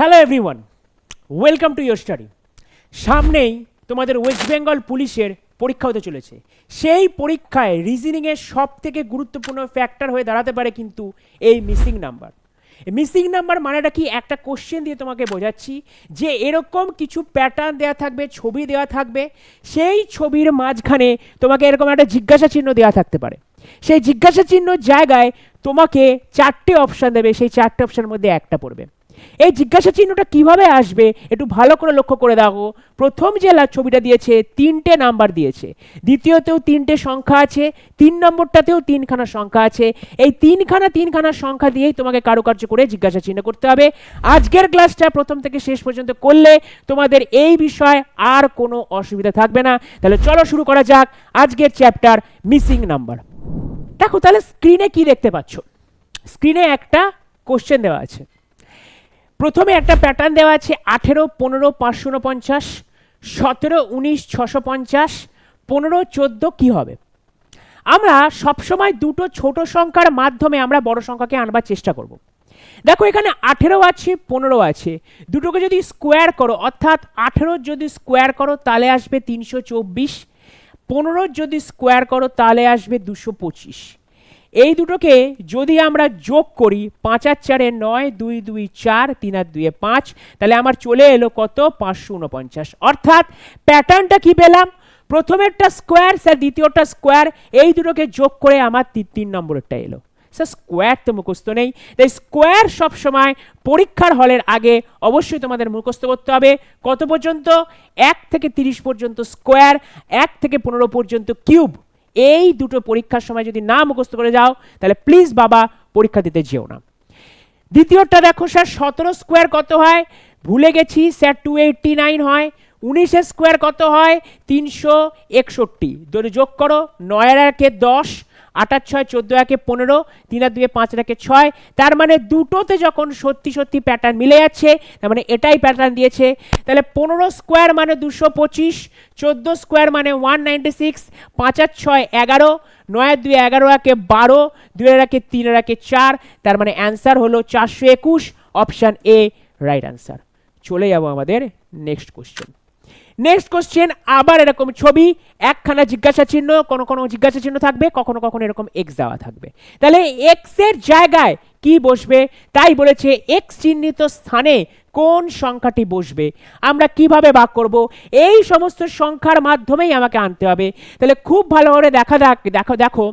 Hello everyone welcome to your study সামনেই তোমাদের West Bengal পুলিশের পরীক্ষা হতে চলেছে। সেই পরীক্ষায় রিজনিংয়ের সব থেকে গুরুত্বপূর্ণ ফ্যাক্টর হয়ে দাঁড়াতে পারে কিন্তু এই মিসিং নাম্বার মিসিং নাম্বার মানেটা কি? একটা কোশ্চেন দিয়ে তোমাকে বোঝাচ্ছি যে এরকম কিছু প্যাটার্ন দেওয়া থাকবে, ছবি দেওয়া থাকবে, সেই ছবির মাঝখানে তোমাকে এরকম একটা জিজ্ঞাসা চিহ্ন দেওয়া থাকতে পারে। সেই জিজ্ঞাসা চিহ্ন জায়গায় তোমাকে চারটে অপশান দেবে, সেই চারটে অপশানের মধ্যে একটা পড়বে। এই জিজ্ঞাসা চিহ্নটা কীভাবে আসবে একটু ভালো করে লক্ষ্য করে দেখো। প্রথম যে ছবিটা দিয়েছে, তিনটে নাম্বার দিয়েছে। দ্বিতীয়তেও তিনটে সংখ্যা আছে, তিন নম্বরটাতেও তিনখানা সংখ্যা আছে। এই তিনখানা তিনখানা সংখ্যা দিয়েই তোমাকে কারুকার্য করে জিজ্ঞাসা চিহ্ন করতে হবে। আজকের ক্লাসটা প্রথম থেকে শেষ পর্যন্ত করলে তোমাদের এই বিষয়ে আর কোনো অসুবিধা থাকবে না। তাহলে চলো শুরু করা যাক আজকের চ্যাপ্টার মিসিং নাম্বার। দেখো তাহলে স্ক্রিনে কি দেখতে পাচ্ছ? স্ক্রিনে একটা কোশ্চেন দেওয়া আছে। প্রথমে একটা প্যাটার্ন দেওয়া আছে আঠেরো, পনেরো, পাঁচশো উনপঞ্চাশ, সতেরো, উনিশ, ছশো পঞ্চাশ, পনেরো, চোদ্দ কী হবে? আমরা সবসময় দুটো ছোট সংখ্যার মাধ্যমে আমরা বড় সংখ্যাকে আনবার চেষ্টা করব। দেখো এখানে আঠেরো আছে, পনেরো আছে। দুটোকে যদি স্কোয়ার করো, অর্থাৎ আঠেরো যদি স্কোয়ার করো, তাহলে আসবে তিনশো চব্বিশ। পনেরো যদি স্কোয়ার করো, তাহলে আসবে দুশো পঁচিশ। এই দুটোকে যদি আমরা যোগ করি, পাঁচ আর চারে নয়, দুই দুই, চার, তিন আর দুয়ে পাঁচ, তাহলে আমার চলে এলো কত? পাঁচশো উনপঞ্চাশ অর্থাৎ প্যাটার্নটা কি পেলাম? প্রথমেরটা স্কোয়ার, স্যার দ্বিতীয়টা স্কোয়ার, এই দুটোকে যোগ করে আমার তিন নম্বরেরটা এলো। স্যার, স্কোয়ার তো মুখস্থ নেই। তাই স্কোয়ার সবসময় পরীক্ষার হলের আগে অবশ্যই তোমাদের মুখস্থ করতে হবে। কত পর্যন্ত? এক থেকে তিরিশ পর্যন্ত স্কোয়ার, এক থেকে পনেরো পর্যন্ত কিউব। এই দুটো পরীক্ষার সময় যদি না মুখস্থ করে যাও, তাহলে প্লিজ বাবা, পরীক্ষা দিতে যেও না। দ্বিতীয়টা দেখো স্যার সতেরো স্কোয়ার কত হয়? ভুলে গেছি স্যার টু এইটটি নাইন হয়। উনিশের স্কোয়ার কত হয়? তিনশো একষট্টি। যোগ করো নয়ের একে দশ। আটার ছয়, চোদ্দ একে পনেরো, তিন আর দুয়ে পাঁচ একে ছয়। তার মানে দুটোতে যখন সত্যি সত্যি প্যাটার্ন মিলে যাচ্ছে, তার মানে এটাই প্যাটার্ন দিয়েছে, তাহলে পনেরো স্কোয়ার মানে দুশো পঁচিশ, চোদ্দ স্কোয়ার মানে ওয়ান নাইনটি সিক্স পাঁচ আর ছয় এগারো নয়ের দুই এগারো একে বারো, দুয়ের একে তিনের একে চার, তার মানে অ্যান্সার হলো চারশো একুশ অপশান এ রাইট অ্যান্সার চলে যাব আমাদের নেক্সট কোশ্চেন নেক্সট কোশ্চেন আবার এরকম ছবি, একখানা জিজ্ঞাসা চিহ্ন, কোনো কোনো জিজ্ঞাসা চিহ্ন থাকবে, কখনো কখনো এরকম এক্স দেওয়া থাকবে। তাহলে এক্সের জায়গায় কি বসবে? তাই বলেছে এক্স চিহ্নিত স্থানে কোন সংখ্যাটি বসবে? আমরা কীভাবে ভাগ করব? এই সমস্ত সংখ্যার মাধ্যমেই আমাকে আনতে হবে। তাহলে খুব ভালো করে দেখা দেখ দেখো দেখো।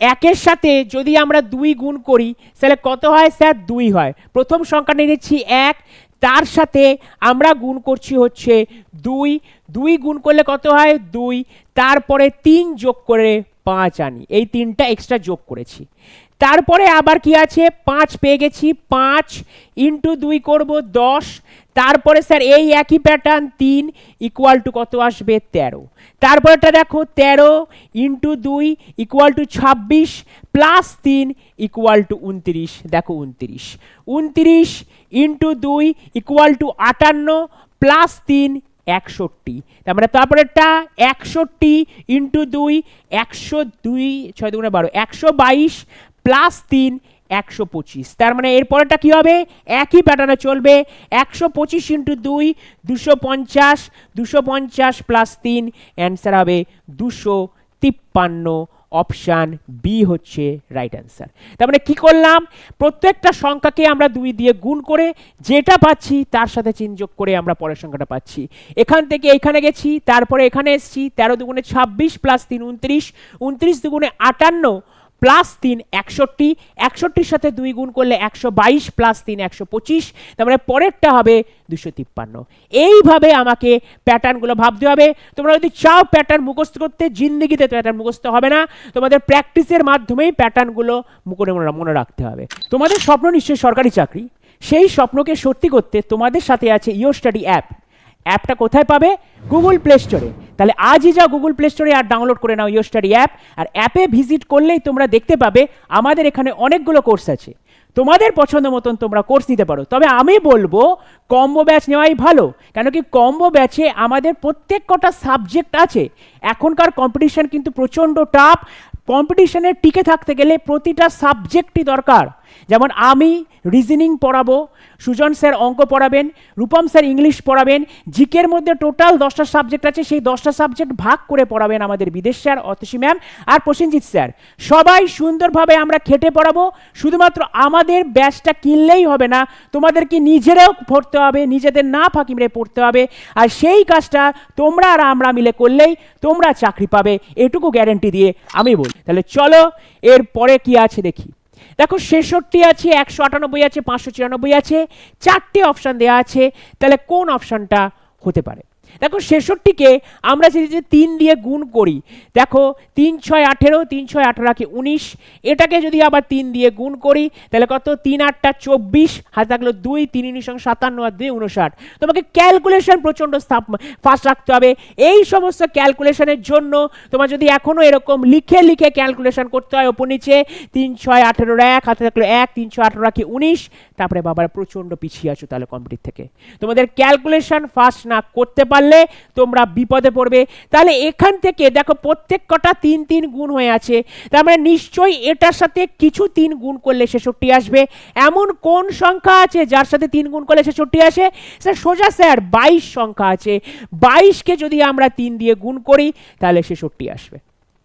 একের সাথে যদি আমরা দুই গুণ করি, তাহলে কত হয়? স্যার, দুই হয়। প্রথম সংখ্যা নিয়ে নিচ্ছি এক তার সাথে আমরা গুণ করছি হচ্ছে দুই। দুই গুণ করলে কত হয়? দুই। তারপরে তিন যোগ করে পাঁচ আনি। এই তিনটা এক্সট্রা যোগ করেছি। তারপরে আবার কি আছে? পাঁচ পেয়ে গেছি। পাঁচ ইন্টু দুই করব দশ। তারপরে স্যার এই একই প্যাটার্ন তিন ইকুয়াল টু কত আসবে? তেরো। তারপরেটা দেখো, তেরো ইন্টু দুই ইকুয়াল টু ছাব্বিশ প্লাস তিন ইকুয়াল টু উনত্রিশ। দেখো উনত্রিশ। উনত্রিশ ইন্টু দুই ইকুয়াল টু আটান্ন প্লাস তিন একষট্টি। তারপরে তারপরেরটা একষট্টি ইন্টু দুই, একশো দুই, ছয় দুগুণে বারো, একশো বাইশ প্লাস তিন, একশো পঁচিশ। তার মানে এরপরেরটা কী হবে? একই প্যাটার্নে চলবে। একশো পঁচিশ ইন্টু দুই, দুশো পঞ্চাশ দুশো পঞ্চাশ প্লাস তিন অ্যান্সার হবে দুশো তিপ্পান্ন। অপশান বি হচ্ছে রাইট অ্যান্সার তার মানে কী করলাম? প্রত্যেকটা সংখ্যাকে আমরা দুই দিয়ে গুণ করে যেটা পাচ্ছি তার সাথে চিনযোগ করে আমরা পরের সংখ্যাটা পাচ্ছি। এখান থেকে এখানে গেছি, তারপরে এখানে এসছি তেরো দুগুণে ছাব্বিশ প্লাস তিন, উনত্রিশ। উনত্রিশ দুগুণে আটান্ন প্লাস তিন একষট্টি, একষট্টির সাথে দুই গুণ করলে একশো বাইশ, প্লাস তিন একশো পঁচিশ তার মানে পরেরটা হবে দুশো তিপ্পান্ন। এইভাবে আমাকে প্যাটার্নগুলো ভাবতে হবে। তোমরা যদি চাও প্যাটার্ন মুখস্থ করতে, জিন্দিগিতে প্যাটার্ন মুখস্থ হবে না। তোমাদের প্র্যাকটিসের মাধ্যমেই প্যাটার্নগুলো মুখে মনে মনে রাখতে হবে। তোমাদের স্বপ্ন নিশ্চয়ই সরকারি চাকরি। সেই স্বপ্নকে সত্যি করতে তোমাদের সাথে আছে ইও স্টাডি অ্যাপ। অ্যাপটা কোথায় পাবে? গুগল প্লে স্টোরে। তাহলে আজই যাও গুগল প্লে স্টোরে আর ডাউনলোড করে নাও ইও স্টাডি অ্যাপ আর অ্যাপে ভিজিট করলেই তোমরা দেখতে পাবে আমাদের এখানে অনেকগুলো কোর্স আছে। তোমাদের পছন্দ মতন তোমরা কোর্স নিতে পারো। তবে আমি বলব কম্বো ব্যাচ নেওয়াই ভালো। কেন কি কম্বো ব্যাচে আমাদের প্রত্যেক কটা সাবজেক্ট আছে। এখনকার কম্পিটিশন কিন্তু প্রচণ্ড টাফ কম্পিটিশনে টিকে থাকতে গেলে প্রতিটা সাবজেক্টই দরকার। যেমন আমি রিজনিং পড়াবো, সুজন স্যার অঙ্ক পড়াবেন, রূপম স্যার ইংলিশ পড়াবেন, জিকের মধ্যে টোটাল দশটা সাবজেক্ট আছে, সেই দশটা সাবজেক্ট ভাগ করে পড়াবেন আমাদের বিদেশ স্যার অতসী ম্যাম আর প্রসেনজিৎ স্যার। সবাই সুন্দরভাবে আমরা খেটে পড়াবো, শুধুমাত্র আমাদের ব্যাচটা কিনলেই হবে না, তোমাদেরকে নিজেরাও পড়তে হবে, নিজেদের না ফাঁকি মেরে পড়তে হবে, আর সেই কাজটা তোমরা আর আমরা মিলে করলেই তোমরা চাকরি পাবে, এটুকু গ্যারেন্টি দিয়ে আমি বলি। তাহলে চলো এর পরে কি আছে দেখি। দেখো ছেষট্টি আছে, একশো আটানব্বই আছে, পাঁচশো চিরানব্বই আছে, চারটে অপশান দেওয়া আছে, তাহলে কোন অপশানটা হতে পারে? দেখো ছেষট্টিকে আমরা যদি যে তিন দিয়ে গুণ করি, দেখো তিন ছয় আঠেরো, তিন ছয় আঠেরো কি উনিশ, এটাকে যদি আবার তিন দিয়ে গুণ করি, তাহলে কত? তিন আটটা চব্বিশ, হাতে থাকল দুই, তিন উনিশং সাতান্ন আর দুই উনষাট তোমাকে ক্যালকুলেশন প্রচণ্ড ফাস্ট রাখতে হবে। এই সমস্ত ক্যালকুলেশনের জন্য তোমার যদি এখনও এরকম লিখে লিখে ক্যালকুলেশন করতে হয় ওপর নিচে, তিন ছয় আঠেরোর এক, হাতে থাকল এক, তিন ছয় আঠেরো কি উনিশ, তারপরে বাবার প্রচণ্ড পিছিয়ে আছো তাহলে কম্পিটিভ থেকে। তোমাদের ক্যালকুলেশন ফাস্ট না করতে পারলে তোমরা বিপদে পড়বে। তাহলে এখান থেকে দেখো প্রত্যেক কটা তিন তিন গুণ হয়ে আছে। তার মানে নিশ্চয়ই এটার সাথে কিছু তিন গুণ করলে ছেষট্টি আসবে। এমন কোন সংখ্যা আছে যার সাথে তিন গুণ করলে ছেষট্টি আসে? স্যার সোজা স্যার, বাইশ সংখ্যা আছে। বাইশকে যদি আমরা তিন দিয়ে গুণ করি, তাহলে ছেষট্টি আসবে।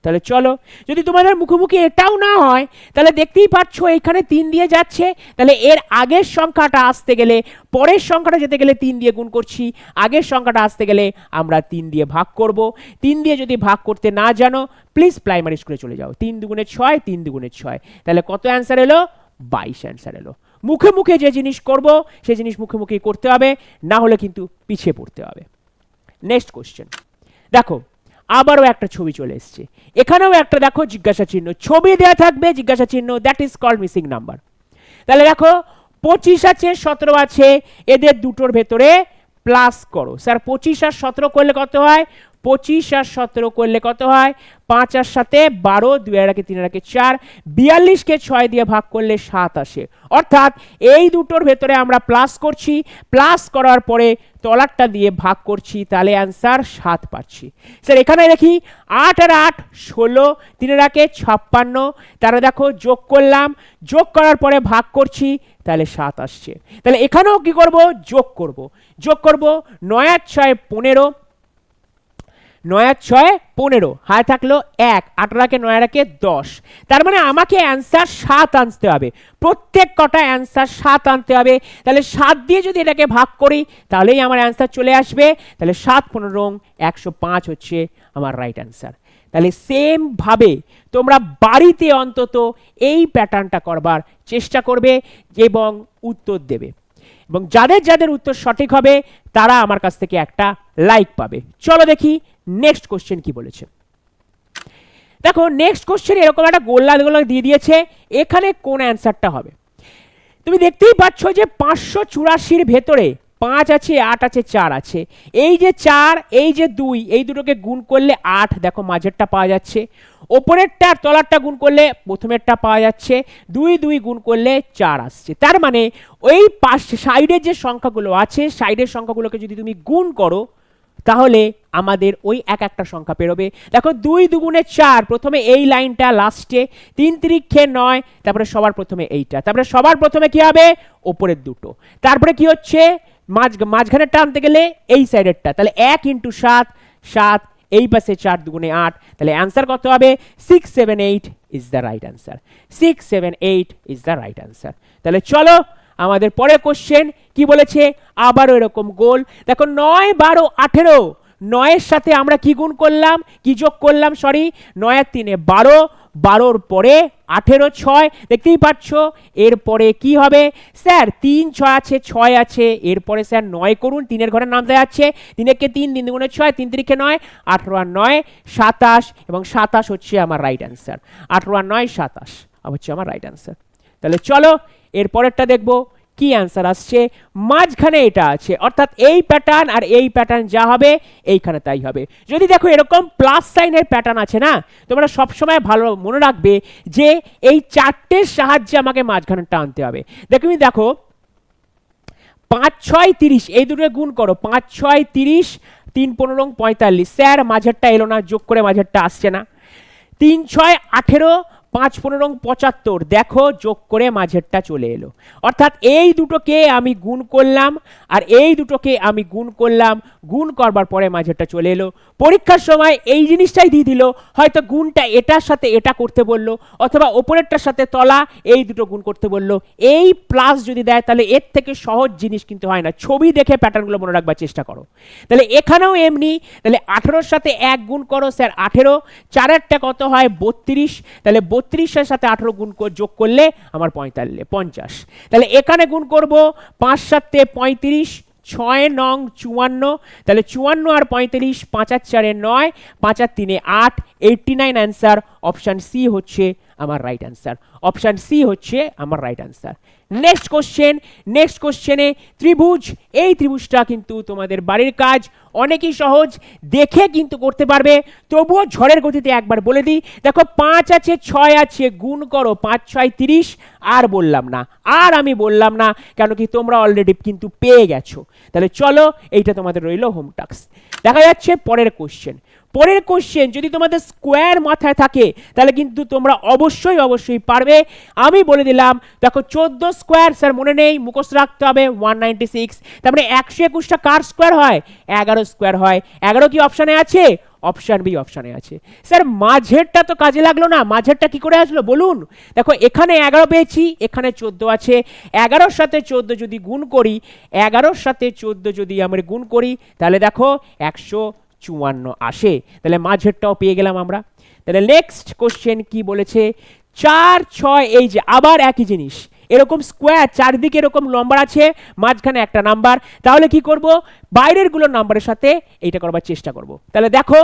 তাহলে চলো, যদি তোমাদের মুখোমুখি এটাও না হয়, তাহলে দেখতেই পাচ্ছ এখানে তিন দিয়ে যাচ্ছে। তাহলে এর আগের সংখ্যাটা আসতে গেলে, পরের সংখ্যাটা যেতে গেলে তিন দিয়ে গুণ করছি। আগের সংখ্যাটা আসতে গেলে আমরা তিন দিয়ে ভাগ করব। তিন দিয়ে যদি ভাগ করতে না জানো প্লিজ প্রাইমারি স্কুলে চলে যাও। তিন দুগুণে ছয়, তিন দুগুণে ছয়। তাহলে কত অ্যান্সার এলো? বাইশ অ্যান্সার এলো। মুখে মুখে যে জিনিস করব সেই জিনিস মুখে মুখে করতে হবে, না হলে কিন্তু পিছিয়ে পড়তে হবে। নেক্সট কোশ্চেন দেখো আবারও একটা ছবি চলে এসছে। এখানেও একটা দেখো জিজ্ঞাসা চিহ্ন। ছবি দেওয়া থাকবে জিজ্ঞাসা চিহ্ন that is call missing number তাহলে দেখো, পঁচিশ আছে, সতেরো আছে, এদের দুটোর ভেতরে প্লাস করো। স্যার, পঁচিশ আর সতেরো করলে কত হয়? পঁচিশ আর সতেরো করলে কত হয়? পাঁচ আর সাথে বারো, দুই আর একে তিন আর চার, বিয়াল্লিশকে ছয় দিয়ে ভাগ করলে সাত আসে। অর্থাৎ এই দুটোর ভেতরে আমরা প্লাস করছি প্লাস করার পরে তলারটা দিয়ে ভাগ করছি, তাহলে অ্যান্সার সাত পাচ্ছি। স্যার এখানে দেখি আট আর আট, ষোলো তিনের একে ছাপ্পান্ন তারা দেখো যোগ করলাম, যোগ করার পরে ভাগ করছি, তাহলে সাত আসছে। তাহলে এখানেও কি করব? যোগ করব। যোগ করব নয় আর ছয়, পনেরো নয় আর ছয়, পনেরো। হায় থাকল এক, আঠারোকে নয় রাখে দশ। তার মানে আমাকে অ্যান্সার সাত আনতে হবে। প্রত্যেক কটা অ্যান্সার সাত আনতে হবে। তাহলে সাত দিয়ে যদি এটাকে ভাগ করি, তাহলেই আমার অ্যান্সার চলে আসবে। তাহলে সাত পনেরো একশো পাঁচ হচ্ছে আমার রাইট অ্যান্সার তাহলে সেমভাবে তোমরা বাড়িতে অন্তত এই প্যাটার্নটা করবার চেষ্টা করবে এবং উত্তর দেবে। এবং যাদের যাদের উত্তর সঠিক হবে, তারা আমার কাছ থেকে একটা লাইক পাবে। চলো দেখি নেক্সট কোশ্চেন কি বলেছে? দেখো নেক্সট কোশ্চেন এরকম একটা গোল্লা গোল্লা দিয়ে দিয়েছে, এখানে কোন অ্যান্সারটা হবে? তুমি দেখতেই পাচ্ছ যে পাঁচশো চুরাশির ভেতরে পাঁচ আছে, আট আছে, চার আছে। এই যে চার, এই যে দুই, এই দুটোকে গুণ করলে আট, দেখো মাঝেরটা পাওয়া যাচ্ছে। ওপরেরটা আর তলারটা গুণ করলে প্রথমেরটা পাওয়া যাচ্ছে। দুই দুই গুণ করলে চার আসছে। তার মানে ওই পাশ সাইডের যে সংখ্যাগুলো আছে সাইডের সংখ্যাগুলোকে যদি তুমি গুণ করো তাহলে আমাদের ওই এক একটা সংখ্যা পেরোবে। দেখো, দুই দুগুণে চার, প্রথমে এই লাইনটা লাস্টে তিন তিরিক্ষে নয়, তারপরে সবার প্রথমে এইটা। তারপরে সবার প্রথমে কি হবে? ওপরের দুটো। তারপরে কি হচ্ছে? মাঝ মাঝখানেরটা আনতে গেলে এই সাইডেরটা তাহলে এক ইন্টু সাত সাত, এই পাশে চার দুগুণে আট। তাহলে অ্যান্সার কত হবে? Six seven eight is the right answer six seven eight is the right answer তাহলে চলো আমাদের পরে কোশ্চেন কি বলেছে? আবারও এরকম গোল। দেখো, নয়, বারো, আঠেরো। নয়ের সাথে আমরা কি গুণ করলাম? কি যোগ করলাম? সরি নয়ের তিনে বারো, বারোর পরে আঠেরো, ছয়। দেখতেই পাচ্ছ, এরপরে কি হবে? স্যার তিন, ছয় আছে ছয় আছে। এরপরে স্যার নয় করুন, তিনের ঘরে নামতে যাচ্ছে তিনেরকে তিন তিন দুগুণে ছয়, তিন তিরিখে নয়, আঠেরো আর নয়, সাতাশ। এবং সাতাশ হচ্ছে আমার রাইট অ্যান্সার আঠেরো আর নয়, সাতাশ। হচ্ছে আমার রাইট অ্যান্সার তাহলে চলো এরপরেরটা দেখব, কি অ্যান্সার আসছে? মাঝখানে এটা আছে, অর্থাৎ এই প্যাটার্ন আর এই প্যাটার্ন যা হবে, এইখানে তাই হবে। যদি দেখো এরকম প্লাস সাইনের প্যাটার্ন আছে না, তোমরা সবসময় ভালো মনে রাখবে যে এই চারটের সাহায্যে আমাকে মাঝখানেরটা আনতে হবে। দেখো তুমি দেখো, পাঁচ, ছয়, তিরিশ, এই দুটো গুণ করো, পাঁচ, ছয়, তিরিশ, তিন, পনেরো, পঁয়তাল্লিশ। স্যার, মাঝেরটা এলো না, যোগ করে মাঝেরটা আসছে না। তিন, ছয়, আঠেরো পাঁচ পনেরো পঁচাত্তর। দেখো, যোগ করে মাঝেরটা চলে এলো। অর্থাৎ এই দুটোকে আমি গুণ করলাম, আর এই দুটোকে আমি গুণ করলাম, গুণ করবার পরে মাঝেরটা চলে এলো। পরীক্ষার সময় এই জিনিসটাই দিয়ে দিল, হয়তো গুণটা এটার সাথে এটা করতে বলল, অথবা ওপরেরটার সাথে তলা এই দুটো গুণ করতে বলল। এই প্লাস যদি দেয়, তাহলে এর থেকে সহজ জিনিস কিন্তু হয় না। ছবি দেখে প্যাটার্নগুলো মনে রাখবার চেষ্টা করো। তাহলে এখানেও এমনি, তাহলে আঠেরোর সাথে এক গুণ করো, স্যার, আঠেরো। চারেরটা কত হয়? বত্রিশ। তাহলে বত্রিশের সাথে আঠেরো গুণ যোগ করলে আমার পঁয়তাল্লিশ, পঞ্চাশ। তাহলে এখানে গুণ করব পাঁচ সাতে পঁয়ত্রিশ, ছয় নং চুয়ান্ন। তাহলে চুয়ান্ন আর পঁয়তাল্লিশ পাঁচার চারে নয় পাঁচার তিনে আট eighty nine answer option C হচ্ছে আমার রাইট অ্যান্সার অপশান সি হচ্ছে আমার right answer next question next কোশ্চেনে ত্রিভুজ। এই ত্রিভুজটা কিন্তু তোমাদের বাড়ির কাজ। অনেকই সহজ, দেখে কিন্তু করতে পারবে। তবুও ঝড়ের গতিতে একবার বলে দিই। দেখো, পাঁচ আছে, ছয় আছে, গুণ করো পাঁচ, ছয়, তিরিশ। আর বললাম না। আর আমি বললাম না, কেন কি তোমরা অলরেডি কিন্তু পেয়ে গেছো। তাহলে চলো, এইটা তোমাদের রইল হোম টাস্ক দেখা যাচ্ছে পরের কোশ্চেন পরের কোশ্চেন যদি তোমাদের স্কোয়ার মাথায় থাকে, তাহলে কিন্তু তোমরা অবশ্যই অবশ্যই পারবে। আমি বলে দিলাম, দেখো চোদ্দ স্কোয়ার স্যার মনে নেই, মুখস্থ রাখতে হবে ওয়ান নাইনটি সিক্স তার মানে একশো একুশটা কার স্কোয়ার হয়? এগারো স্কোয়ার হয়। এগারো কি অপশানে আছে? অপশান বি অপশানে আছে। স্যার মাঝেরটা তো কাজে লাগল না। মাঝেরটা কি করে আসলো? বলুন। দেখো, এখানে এগারো পেয়েছি, এখানে চোদ্দ আছে। এগারোর সাথে চোদ্দ যদি গুণ করি, এগারোর সাথে চোদ্দ যদি আমরা গুণ করি, তাহলে দেখো, একশো চুয়ান্ন আসে, তাহলে মাঝেরটাও পেয়ে গেলাম আমরা। তাহলে নেক্সট কোশ্চেন কি বলেছে? চার, ছয়, এই যে আবার একই জিনিস, এরকম স্কোয়ার চারদিকে এরকম নম্বর আছে, মাঝখানে একটা নাম্বার তাহলে কি করব? বাইরেরগুলো নাম্বারের সাথে এইটা করবার চেষ্টা করব। তাহলে দেখো,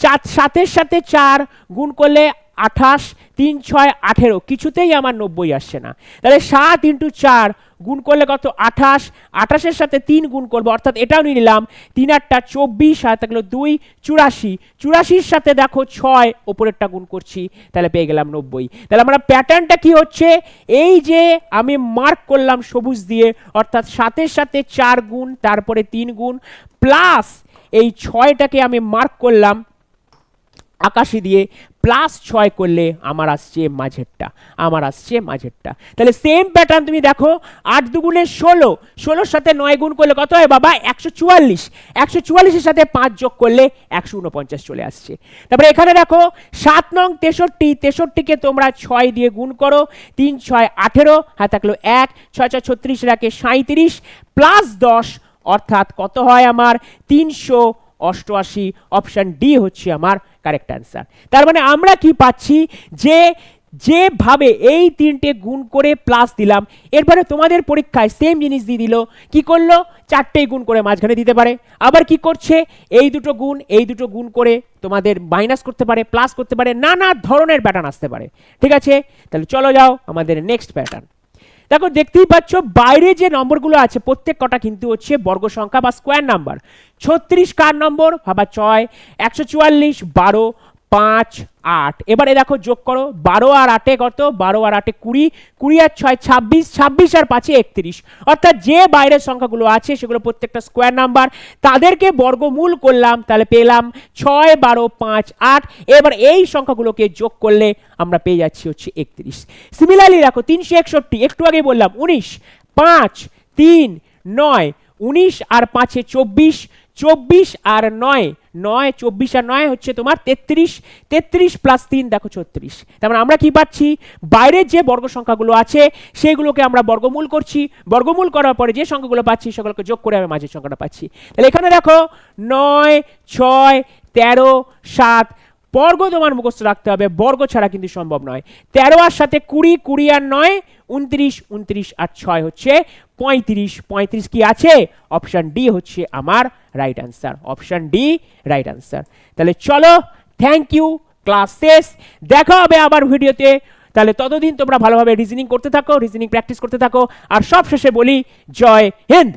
চার, সাতের সাথে চার গুণ করলে আঠাশ, তিন, ছয়, আঠেরো, কিছুতেই আমার নব্বই আসছে না। তাহলে সাত ইন্টু চার গুণ করলে কত? আঠাশ। আঠাশের সাথে তিন গুণ করব, অর্থাৎ এটাও নিয়ে নিলাম, তিন আটটা চব্বিশ, আর থাকল দুই চুরাশি। চুরাশির সাথে দেখো ছয়, ওপরেরটা গুণ করছি, তাহলে পেয়ে গেলাম নব্বই। তাহলে আমরা প্যাটার্নটা কি হচ্ছে? এই যে আমি মার্ক করলাম সবুজ দিয়ে, অর্থাৎ সাতের সাথে চার গুণ, তারপরে তিন গুণ, প্লাস এই ছয়টাকে আমি মার্ক করলাম আকাশি দিয়ে প্লাস ছয় করলে আমার আসছে মাঝেরটা, আমার আসছে মাঝেরটা। তাহলে সেম প্যাটার্ন তুমি দেখো, আট দুগুণে ষোলো, ষোলোর সাথে নয় গুণ করলে কত হয় বাবা? একশো চুয়াল্লিশ। একশো চুয়াল্লিশের সাথে পাঁচ যোগ করলে একশো উনপঞ্চাশ চলে আসছে। তারপরে এখানে দেখো, সাত নং তেষট্টি, তেষট্টিকে তোমরা ছয় দিয়ে গুণ করো, তিন, ছয়, আঠেরো, হাতে থাকল এক, ছয় ছয়, ছত্রিশ রাখে সাঁত্রিশ প্লাস দশ, অর্থাৎ কত হয় আমার? তিনশো অষ্টআশি অপশান ডি হচ্ছে আমার কারেক্ট অ্যান্সার তার মানে আমরা কি পাচ্ছি? যে, যেভাবে এই তিনটে গুণ করে প্লাস দিলাম, এরপরে তোমাদের পরীক্ষায় সেম জিনিস দিয়ে দিল। কি করল? চারটেই গুণ করে মাঝখানে দিতে পারে। আবার কি করছে? এই দুটো গুণ, এই দুটো গুণ করে তোমাদের মাইনাস করতে পারে প্লাস করতে পারে, নানা ধরনের প্যাটার্ন আসতে পারে। ঠিক আছে? তাহলে চলো যাও আমাদের নেক্সট প্যাটার্ন দেখো, দেখতেই পাচ্ছ, বাইরে যে নম্বরগুলো আছে, প্রত্যেক কটা কিন্তু হচ্ছে বর্গ সংখ্যা বা স্কোয়ার নাম্বার ছত্রিশ কার নম্বর? ভাবা ছয়। একশো চুয়াল্লিশ, বারো। পাঁচ আট। এবারে দেখো যোগ করো, বারো আর আটে কত? বারো আর আটে কুড়ি। কুড়ি আর ছয়, ছাব্বিশ ছাব্বিশ আর পাঁচে একত্রিশ। অর্থাৎ যে বাইরের সংখ্যাগুলো আছে, সেগুলো প্রত্যেকটা স্কোয়ার নাম্বার তাদেরকে বর্গমূল করলাম, তাহলে পেলাম ছয়, বারো, পাঁচ, আট। এবার এই সংখ্যাগুলোকে যোগ করলে আমরা পেয়ে যাচ্ছি হচ্ছে একত্রিশ। সিমিলারলি দেখো, তিনশো একষট্টি, একটু আগে বললাম, উনিশ, পাঁচ, তিন, নয়, উনিশ আর পাঁচে চব্বিশ। চব্বিশ আর নয় নয়, চব্বিশ আর নয় হচ্ছে তোমার তেত্রিশ তেত্রিশ প্লাস তিন, দেখো ছত্রিশ। তার মানে আমরা কি পাচ্ছি? বাইরের যে বর্গ সংখ্যাগুলো আছে, সেগুলোকে আমরা বর্গমূল করছি। বর্গমূল করার পরে যে সংখ্যাগুলো পাচ্ছি, সেগুলোকে যোগ করে আমি মাঝের সংখ্যাটা পাচ্ছি। তাহলে এখানে দেখো নয়, ছয়, তেরো, সাত বর্গ তোমার মুখস্থ রাখতে হবে, বর্গ ছাড়া কিন্তু সম্ভব নয়। তেরো আর সাথে কুড়ি কুড়ি আর নয়, উনত্রিশ উনত্রিশ আর ছয় হচ্ছে পঁয়ত্রিশ। পঁয়ত্রিশ কি আছে? অপশান ডি হচ্ছে আমার right answer option D right answer তাহলে চলো থ্যাংক ইউ ক্লাস শেষ। দেখা হবে আবার ভিডিওতে। তাহলে ততদিন তোমরা ভালোভাবে রিজনিং করতে থাকো রিজনিং প্র্যাকটিস করতে থাকো। আর সব শেষে বলি, জয় হিন্দ!